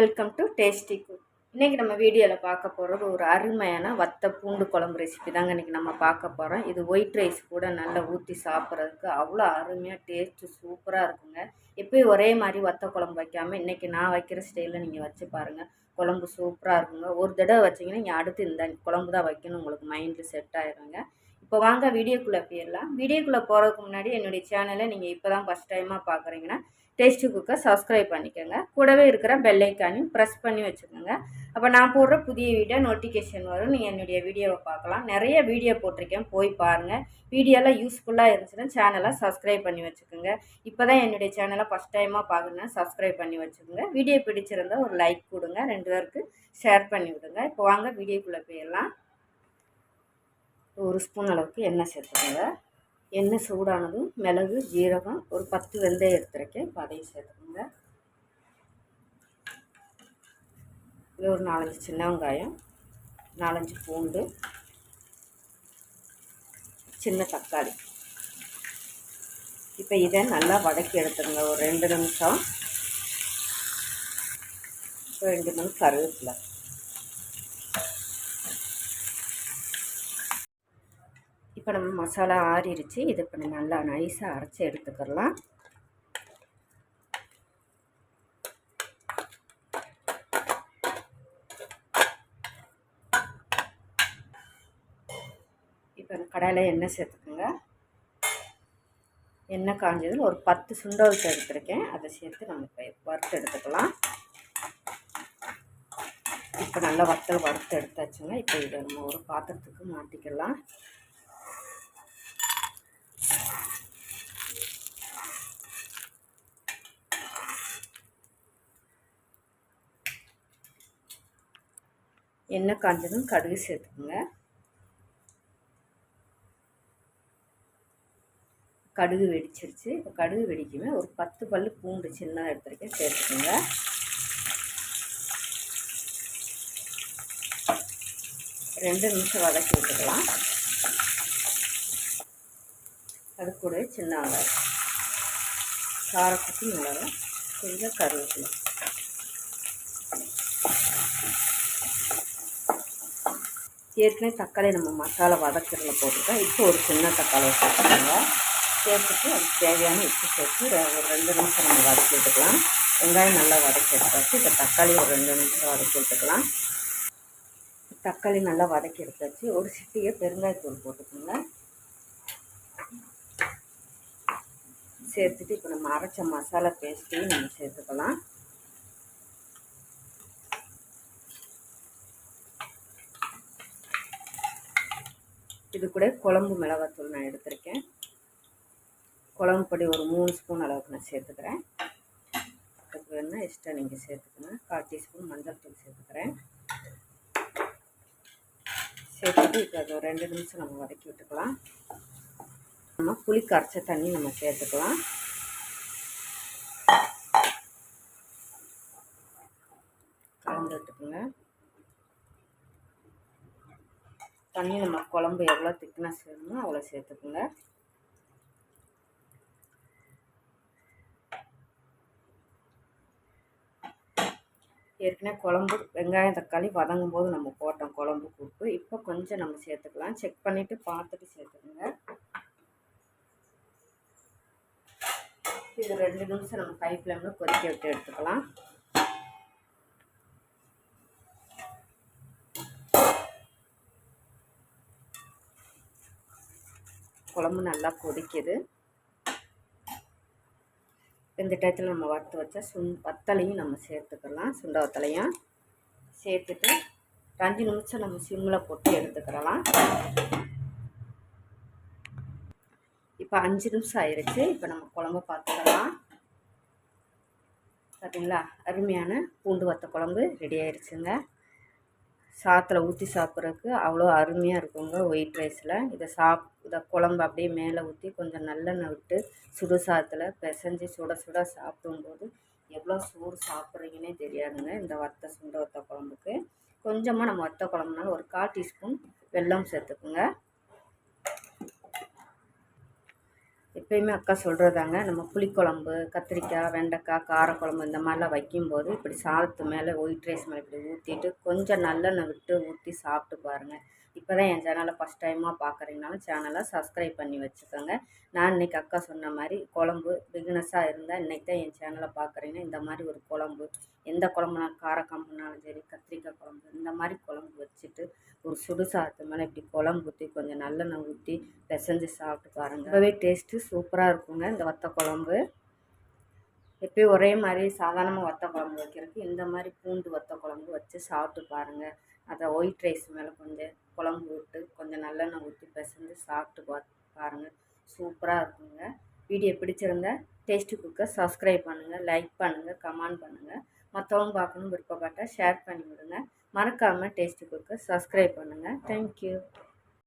Welcome to tasty cook இன்றைக்கி நம்ம வீடியோவில் பார்க்க போகிறது ஒரு அருமையான வத்த பூண்டு குழம்பு ரெசிபி தாங்க இன்றைக்கி நம்ம பார்க்க போகிறோம் இது ஒயிட் ரைஸ் கூட நல்லா ஊற்றி சாப்பிட்றதுக்கு அவ்வளோ அருமையாக டேஸ்ட்டு சூப்பராக இருக்குங்க. எப்பயும் ஒரே மாதிரி வத்த குழம்பு வைக்காமல் இன்றைக்கி நான் வைக்கிற ஸ்டைலில் நீங்கள் வச்சு பாருங்கள் குழம்பு சூப்பராக இருக்குங்க. ஒரு தடவை வச்சிங்கன்னா நீங்கள் அடுத்து இந்த குழம்பு தான் வைக்கணும். உங்களுக்கு மைண்டில் செட் ஆயிருங்க. இப்போ வாங்க வீடியோக்குள்ளே போயிடலாம். வீடியோக்குள்ளே போகிறதுக்கு முன்னாடி என்னுடைய சேனலை நீங்கள் இப்போ தான் ஃபஸ்ட் டைமாக பார்க்குறீங்கன்னா டேஸ்டி குக்கை சப்ஸ்கிரைப் பண்ணிக்கோங்க. கூடவே இருக்கிற பெல்லைக்கானையும் ப்ரெஸ் பண்ணி வச்சுக்கோங்க. அப்போ நான் போடுற புதிய வீடியோ நோட்டிஃபிகேஷன் வரும். நீங்கள் என்னுடைய வீடியோவை பார்க்கலாம். நிறைய வீடியோ போட்டிருக்கேன். போய் பாருங்கள் வீடியோலாம் யூஸ்ஃபுல்லாக இருந்துச்சுன்னா சேனலை சப்ஸ்கிரைப் பண்ணி வச்சுக்கோங்க. இப்போ தான் என்னுடைய சேனலை ஃபஸ்ட் டைமாக பார்க்கணுன்னா சப்ஸ்கிரைப் பண்ணி வச்சுக்கோங்க. வீடியோ பிடிச்சிருந்தா ஒரு லைக் கொடுங்க. ரெண்டு பேருக்கு ஷேர் பண்ணி விடுங்க. இப்போ வாங்க வீடியோக்குள்ளே போயிடலாம். ஒரு ஸ்பூன் அளவுக்கு எண்ணெய் சேர்த்துக்கோங்க. எண்ணெய் சூடானதும் மிளகு ஜீரகம் ஒரு பத்து வெந்தயம் எடுத்துருக்கேன். இப்போ அதையும் சேர்த்துக்கோங்க. இது ஒரு நாலஞ்சு சின்ன வெங்காயம் நாலஞ்சு பூண்டு சின்ன தக்காளி. இப்போ இதை நல்லா வதக்கி எடுத்துருங்க. ஒரு ரெண்டு நிமிஷம். ரெண்டு நிமிஷம் கருவேப்பிலை. இப்போ நம்ம மசாலா ஆறிடுச்சு இதை இப்போ நல்லா நைஸாக அரைச்சி எடுத்துக்கலாம். இப்போ கடையில் எண்ணெய் சேர்த்துக்கோங்க. எண்ணெய் காஞ்சதில் ஒரு பத்து சுண்டவத்து எடுத்துருக்கேன். அதை சேர்த்து நம்ம இப்போ வறுத்து எடுத்துக்கலாம். இப்போ நல்லா வத்தல் வறுத்து எடுத்தாச்சுங்க. இப்போ இதை நம்ம ஒரு பாத்திரத்துக்கு மாற்றிக்கலாம் எண்ணெய் காஞ்சதும் கடுகு சேர்த்துக்குங்க. கடுகு வெடிச்சிருச்சு. இப்போ கடுகு வெடிக்குமே ஒரு பத்து பல் பூண்டு சின்னதாக எடுத்துருக்கேன் சேர்த்துக்குங்க. ரெண்டு நிமிஷம் வதக்கி விட்டுக்கலாம். அது கூட சின்ன வெங்காயம் காரத்துக்கு மிளகாய் கொஞ்சம் கருவேப்பிலை. ஏற்கனவே தக்காளி நம்ம மசாலா வதக்கிறதுல போட்டுருக்கோம் இப்போ ஒரு சின்ன தக்காளியை சேர்த்துக்கோங்க சேர்த்துட்டு அதுக்கு தேவையான உப்பு சேர்த்து ஒரு ரெண்டு நிமிஷம் நம்ம வதக்கி விட்டுக்கலாம். வெங்காயம் நல்லா வதக்கி எடுத்தாச்சு. இப்போ தக்காளி ஒரு ரெண்டு நிமிஷம் வதக்கி விட்டுக்கலாம். தக்காளி நல்லா வதக்கி எடுத்தாச்சு. ஒரு சிட்டியை பெருங்காயத்தூள் போட்டுக்கோங்க. சேர்த்துட்டு இப்போ நம்ம அரைச்ச மசாலா பேஸ்ட்டையும் நம்ம சேர்த்துக்கலாம். இது கூட குழம்பு மிளகாத்தூள் நான் எடுத்திருக்கேன். குழம்பு பொடி ஒரு மூணு ஸ்பூன் அளவுக்கு நான் சேர்த்துக்கிறேன். அதுக்கு வேணால் எக்ஸ்ட்ரா நீங்கள் சேர்த்துக்கணும் கால் டீஸ்பூன் மஞ்சள் தூள் சேர்த்துக்கிறேன். சேர்த்துட்டு இப்போ அது ஒரு ரெண்டு நிமிஷம் நம்ம வதக்கி விட்டுக்கலாம். நம்ம புளி கரைச்ச தண்ணி நம்ம சேர்த்துக்கலாம். கலந்து விட்டுக்குங்க தண்ணி நம்ம குழம்பு எவ்வளோ திக்னஸ் வேணுமோ அவ்வளோ சேர்த்துக்குங்க. ஏற்கனவே குழம்பு வெங்காயம் தக்காளி வதங்கும் போது நம்ம போட்டோம் குழம்பு உப்பு இப்போ கொஞ்சம் நம்ம சேர்த்துக்கலாம். செக் பண்ணிவிட்டு பார்த்துட்டு சேர்த்துக்குங்க. இது ரெண்டு நிமிஷம் நம்ம ஹை ஃப்ளேமில் கொதிக்க விட்டு எடுத்துக்கலாம். குழம்பு நல்லா கொதிக்குது. இந்த டயத்தில் நம்ம வறுத்து வச்சா சுண் வத்தலையும் நம்ம சேர்த்துக்கலாம் சுண்ட வத்தலையும். சேர்த்துட்டு அஞ்சு நிமிஷம் நம்ம சிம்மில் போட்டு எடுத்துக்கிறலாம் இப்போ அஞ்சு நிமிஷம் ஆயிடுச்சு இப்போ நம்ம குழம்பு பார்த்துக்கலாம். பார்த்தீங்களா அருமையான பூண்டு வத்த குழம்பு ரெடி ஆயிடுச்சுங்க சாத்தில் ஊற்றி சாப்பிட்றதுக்கு அவ்வளோ அருமையாக இருக்குங்க ஒயிட் ரைஸில் இதை சாப் இதை குழம்பு அப்படியே மேலே ஊற்றி கொஞ்சம் நல்லெண்ணெய் விட்டு சுடு சாதத்தில் பிசைஞ்சு சுட சுட சாப்பிடும்போது எவ்வளோ சோறு சாப்பிட்றீங்கன்னே தெரியாதுங்க இந்த வத்த சுண்ட வத்த குழம்புக்கு. கொஞ்சமாக நம்ம வத்த குழம்புனால ஒரு கால் டீஸ்பூன் வெல்லம் சேர்த்துக்குங்க. எப்பயுமே அக்கா சொல்கிறதாங்க நம்ம புளிக்குழம்பு கத்திரிக்காய் வெண்டைக்காய் காரக்குழம்பு இந்த மாதிரிலாம் வைக்கும்போது இப்படி சாதத்து மேலே ஒயிட் ரைஸ் மேலே இப்படி ஊற்றிட்டு கொஞ்சம் நல்லெண்ணெய் விட்டு ஊற்றி சாப்பிட்டு பாருங்கள் இப்போ தான் என் சேனலை ஃபஸ்ட் டைமாக பார்க்குறீங்கனாலும் சேனலை சப்ஸ்கிரைப் பண்ணி வச்சுக்கோங்க. நான் இன்றைக்கி அக்கா சொன்ன மாதிரி குழம்பு பிகினஸாக இருந்தால் இன்றைக்கி தான் என் சேனலை பார்க்குறீங்கன்னா இந்த மாதிரி ஒரு குழம்பு எந்த குழம்புனாலும் காரக்கம்புனாலும் சரி கத்திரிக்காய் குழம்பு இந்த மாதிரி குழம்பு வச்சுட்டு ஒரு சுடு சாதத்து மேலே இப்படி குழம்பு ஊற்றி கொஞ்சம் நல்லெண்ணெய் ஊற்றி பிசைஞ்சு சாப்பிட்டு பாருங்கள் ரொம்பவே டேஸ்ட்டு சூப்பராக இருக்குங்க இந்த வத்த குழம்பு. எப்பயும் ஒரே மாதிரி சாதாரணமாக வத்த குழம்பு வைக்கிறதுக்கு இந்த மாதிரி பூண்டு வத்த குழம்பு வச்சு சாப்பிட்டு பாருங்கள் அதை ஒயிட் ரைஸ் மேலே கொஞ்சம் குழம்பு விட்டு கொஞ்சம் நல்லெண்ணெய் ஊற்றி பிசைஞ்சு சாப்பிட்டு பா பாருங்கள் சூப்பராக இருக்குங்க. வீடியோ பிடிச்சிருந்தா டேஸ்ட்டு குக்கை சப்ஸ்கிரைப் பண்ணுங்கள் லைக் பண்ணுங்கள் கமெண்ட் பண்ணுங்கள் மற்றவங்க பார்க்கணும் விருப்பப்பட்டால் ஷேர் பண்ணி விடுங்க மறக்காமல் டேஸ்ட்டு குக்கை சப்ஸ்கிரைப் பண்ணுங்கள் தேங்க்யூ